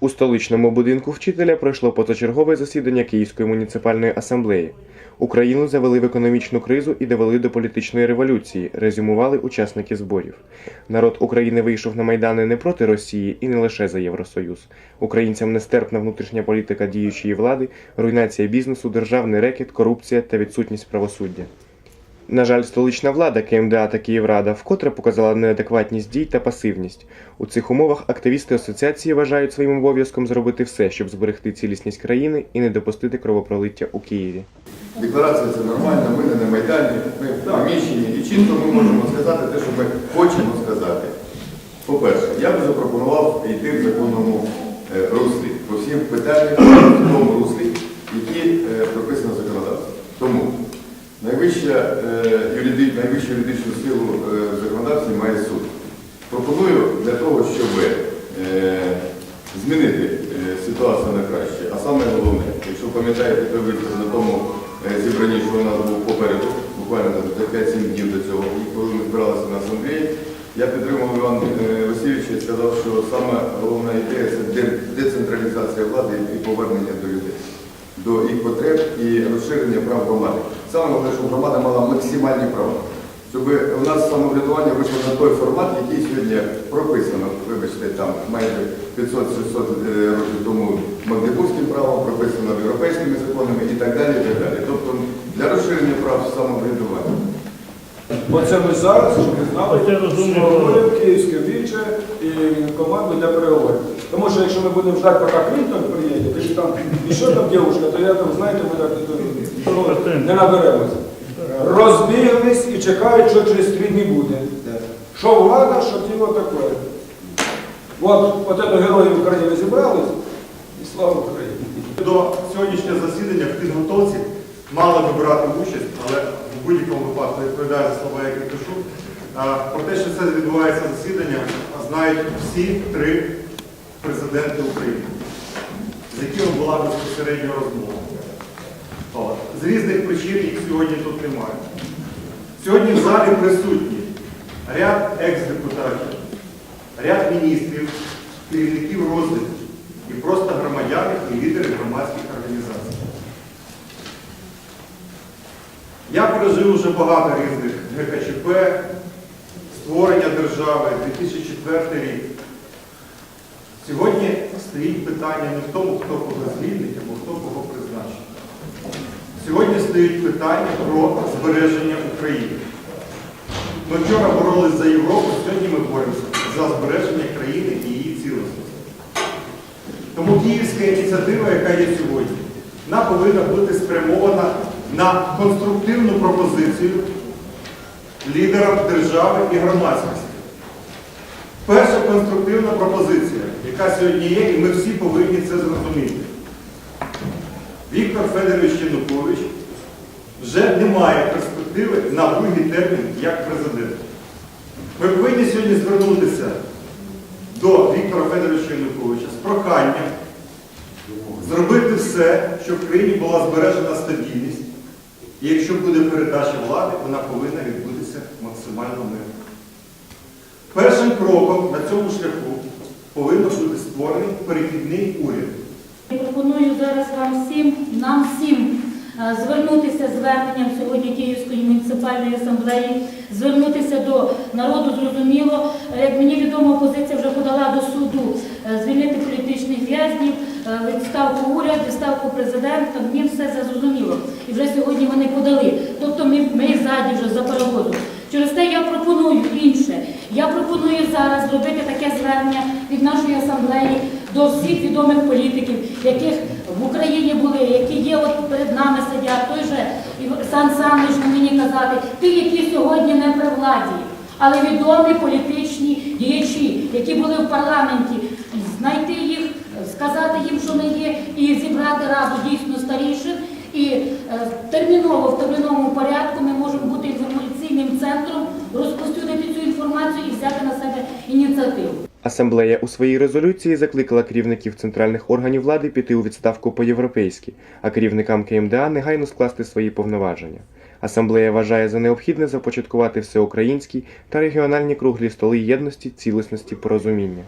У столичному будинку вчителя пройшло позачергове засідання Київської муніципальної асамблеї. Україну завели в економічну кризу і довели до політичної революції, резюмували учасники зборів. Народ України вийшов на майдани не проти Росії і не лише за Євросоюз. Українцям нестерпна внутрішня політика діючої влади, руйнація бізнесу, державний рекет, корупція та відсутність правосуддя. На жаль, столична влада, КМДА та Київрада вкотре показала неадекватність дій та пасивність. У цих умовах активісти асоціації вважають своїм обов'язком зробити все, щоб зберегти цілісність країни і не допустити кровопролиття у Києві. Декларація це нормально, ми не на Майдані, ми в. І чітко ми можемо сказати те, що ми хочемо сказати. По-перше, я би запропонував йти в законному е, руслі по всім питанням в тому руслі, які е, прописано законодавством. Тому найвища, е, юриди- найвищу юридичну силу е, в законодавстві має суд. Пропоную для того, щоб е, змінити ситуацію на краще, а саме головне, якщо пам'ятаєте, той виступ на тому зібранні, що у нас був попереду, буквально за 5-7 днів до цього, коли ми збиралися на асамблеї, я підтримав Івана е, Васильовича і сказав, що саме головна ідея це децентралізація влади і повернення до людей, до їх потреб і розширення прав громади. Саме головне, щоб громада мала максимальні права. Щоб у нас самоврядування вийшло на той формат, який сьогодні прописано, вибачте, там майже 500-600 е, років тому Магдебурзьким правом, прописано європейськими законами і так далі. і так далі. Тобто для розширення прав самоврядування. Бо це ми зараз щоб ви знали, київське віче і команду для переговорів. Тому що якщо ми будемо ждати, поки Клінтон приїде, чи там і що там дівчинка, то я там, знаєте, ми так ну, не наберемося. Розбіглись і чекають, що через три дні буде. Що влада, що тіло таке. От, от це герої України зібрались, і слава Україні. До сьогоднішнього засідання в підготовці мали би брати участь, але в будь-якому випадку відповідаю за слова, які кажу. А, Про те, що це відбувається засідання, знають всі три президенти України, з якими була безпосередньо розмова. З різних причин їх сьогодні тут немає. Сьогодні в залі присутні ряд екс-депутатів, ряд міністрів, керівників розвитку і просто громадяни і лідери громадських організацій. Я пережив вже багато різних ГКЧП, створення держави, 2004 рік. Сьогодні стоїть питання не в тому, хто кого звільнить або хто кого призначить. Сьогодні стоїть питання про збереження України. Ми вчора боролись за Європу, сьогодні ми боремося за збереження країни і її цілісності. Тому київська ініціатива, яка є сьогодні, вона повинна бути спрямована на конструктивну пропозицію лідерам держави і громадськості. Перша конструктивна пропозиція, яка сьогодні є, і ми всі повинні це зрозуміти. Віктор Федорович Янукович вже не має перспективи на другий термін як президент. Ми повинні сьогодні звернутися до Віктора Федоровича Януковича з проханням зробити все, щоб в країні була збережена стабільність. І якщо буде передача влади, вона повинна відбутися максимально мирно. Першим кроком на цьому шляху повинен бути створений перехідний уряд. Я Пропоную зараз вам всім, нам всім е, звернутися зверненням сьогодні Київської муніципальної асамблеї, звернутися до народу зрозуміло. Як мені відомо, опозиція вже подала до суду е, звільнити політичних в'язнів, е, відставку уряд, відставку президента. Мені все зрозуміло. І вже сьогодні вони подали. Тобто ми, ми ззаді вже за паровозом. Через те я пропоную інше. Я пропоную зараз зробити таке звернення від нашої асамблеї до всіх відомих політиків, яких в Україні були, які є от перед нами сидять, той же Сан Санич мені казати, ті, які сьогодні не при владі, але відомі політичні діячі, які були в парламенті, знайти їх, сказати їм, що ми є, і зібрати раду дійсно старіших. І е, терміново в терміновому порядку ми можемо бути себе ініціативу. Асамблея у своїй резолюції закликала керівників центральних органів влади піти у відставку по-європейськи, а керівникам КМДА негайно скласти свої повноваження. Асамблея вважає за необхідне започаткувати всеукраїнські та регіональні круглі столи єдності, цілісності, порозуміння.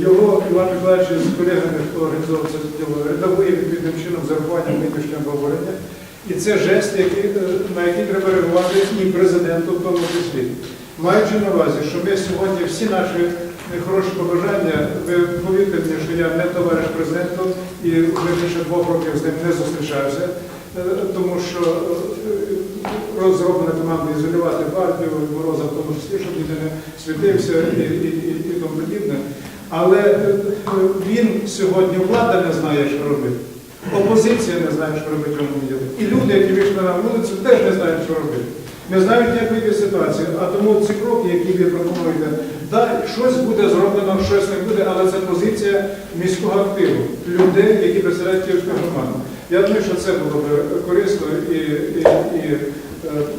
Його Іван Миколаївич з колегами, хто організовував це діло, редагує відповідним чином з урахуванням нинішнього обговорення. І це жест, який, е, на який треба реагувати і президенту в тому числі. Маючи на увазі, що ми сьогодні всі наші хороші побажання, ви повірте мені, що я не товариш президенту і вже більше двох років з ним не зустрічався, е, тому що е, розроблена команда ізолювати партію, Мороза в тому числі, щоб ніде не світився і, і, і, і тому подібне. Але е, він сьогодні, влада не знає, що робити. Опозиція не знає, що робити в цьому. І люди, які вийшли на вулицю, теж не знають, що робити. Не знають, як вийти з ситуації. А тому ці кроки, які ви пропонуєте, да, щось буде зроблено, щось не буде, але це позиція міського активу, людей, які представляють Київську громаду. Я думаю, що це було б корисно і, і, і е,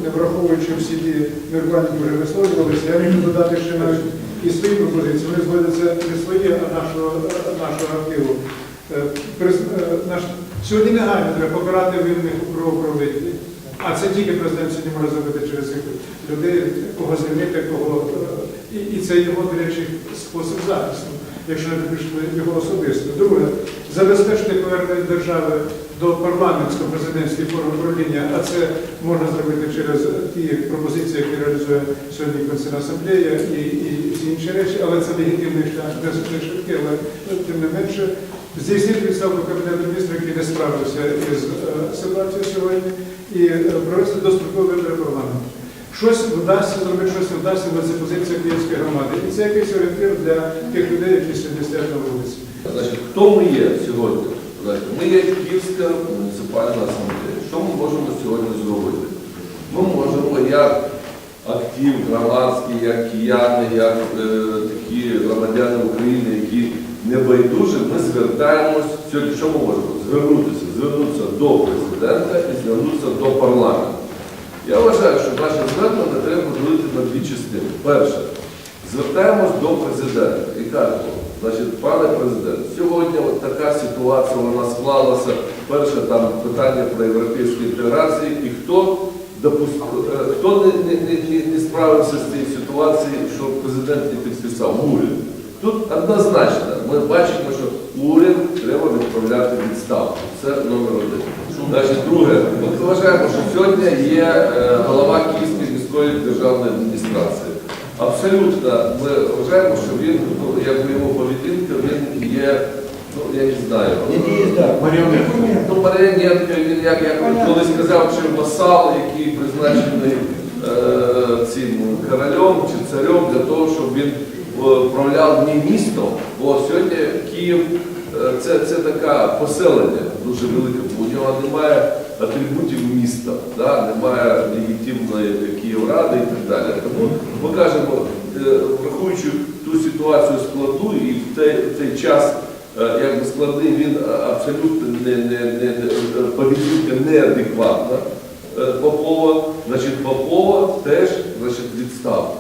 не враховуючи всі ті міркування, які вже висловлювалися, я міг додати ще навіть і свої пропозиції. Вони зводяться не свої, а нашого, нашого активу. Е, е. Сьогодні негайно треба покарати винних кровопролитті. А це тільки президент сьогодні може зробити через цих людей, кого звільнити, кого. е, І, і це його, до речі, спосіб захисту, якщо не пишете його особисто. Друге, забезпечити повернення держави до парламентсько-президентської форми правління, а це можна зробити через ті пропозиції, які реалізує сьогодні Конституційна асамблея і, і інші речі, але це легітимний шлях, не швидкий, але ну, тим не менше. Здійснити відставку Кабінету міністрів, який не справився із е, ситуацією сьогодні, і провести дострокові вибори парламенту. Щось вдасться зробити, щось не вдасться, але це позиція Київської громади. І це якийсь орієнтир для тих людей, які сьогодні стоять на вулиці. Значить, хто ми є сьогодні? Знаєте, Ми є Київська муніципальна асамблея. Що ми можемо сьогодні зробити? Ми можемо як актив громадський, як кияни, як е, такі громадяни України, які не байдужі, ми звертаємось сьогодні. Що ми можемо? Звернутися, звернутися до президента і звернутися до парламенту. Я вважаю, що наше звернення треба поділити на дві частини. Перше, звертаємось до президента і кажемо, значить, пане президент, сьогодні от така ситуація вона склалася. Перше там питання про європейську інтеграцію і хто допуст... е, хто не, не, не, не справився з цією ситуацією, що президент не підписав уряд. Тут однозначно, ми бачимо, що уряд треба відправляти відставку. Це номер один. Значить, друге, ми вважаємо, що сьогодні є е, голова Київської міської державної адміністрації. Абсолютно, ми вважаємо, що він, ну, як його поведінка, він є, ну я не знаю. Ну, маріонетка, він як, як колись сказав, що васал, який призначений е, цим королем чи царем для того, щоб він е, правляв не містом, бо сьогодні Київ е, це, це таке поселення дуже велике, бо у нього немає атрибутів міста, да? немає легітимної Київради і так далі. Тому ми кажемо, е, враховуючи ту ситуацію складну і в той, в той час е, якби складний, він абсолютно не, не, не поведінка неадекватна е, Попова, значить Попова теж значить, відставку.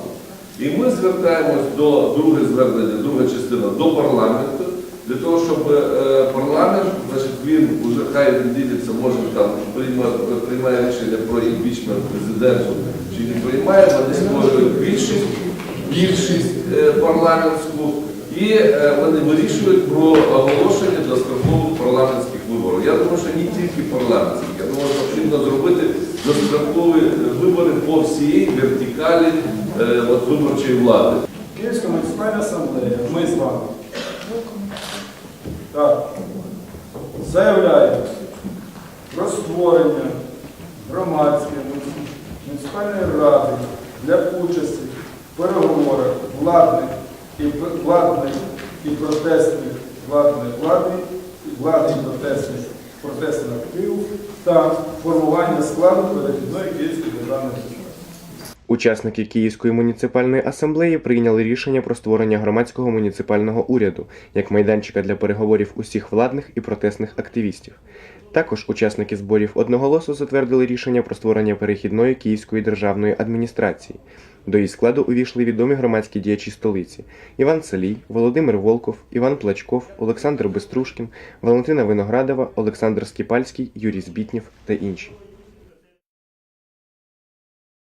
І ми звертаємось до друге звернення, друга частина до парламенту, для того, щоб е, парламент, значить, він уже хай він ділиться, може там приймає, приймає рішення про імпічмент президенту чи не приймає, вони створюють більшість, більшість е, парламентську, і е, вони вирішують про оголошення дострокових парламентських виборів. Я думаю, що не тільки парламентських, я думаю, що потрібно зробити дострокові е, вибори по всій вертикалі е, от, виборчої влади. Київська муніципальна асамблея, ми з вами. Так. Заявляємо про створення громадської муніципальної ради для участі в переговорах владних і владних і протестних владної влади, і владних і протестних протестних активів та формування складу перехідної Київської державної. Учасники Київської муніципальної асамблеї прийняли рішення про створення громадського муніципального уряду як майданчика для переговорів усіх владних і протестних активістів. Також учасники зборів одноголосо затвердили рішення про створення перехідної Київської державної адміністрації. До її складу увійшли відомі громадські діячі столиці: Іван Салій, Володимир Волков, Іван Плачков, Олександр Беструшкін, Валентина Виноградова, Олександр Скіпальський, Юрій Збітнєв та інші.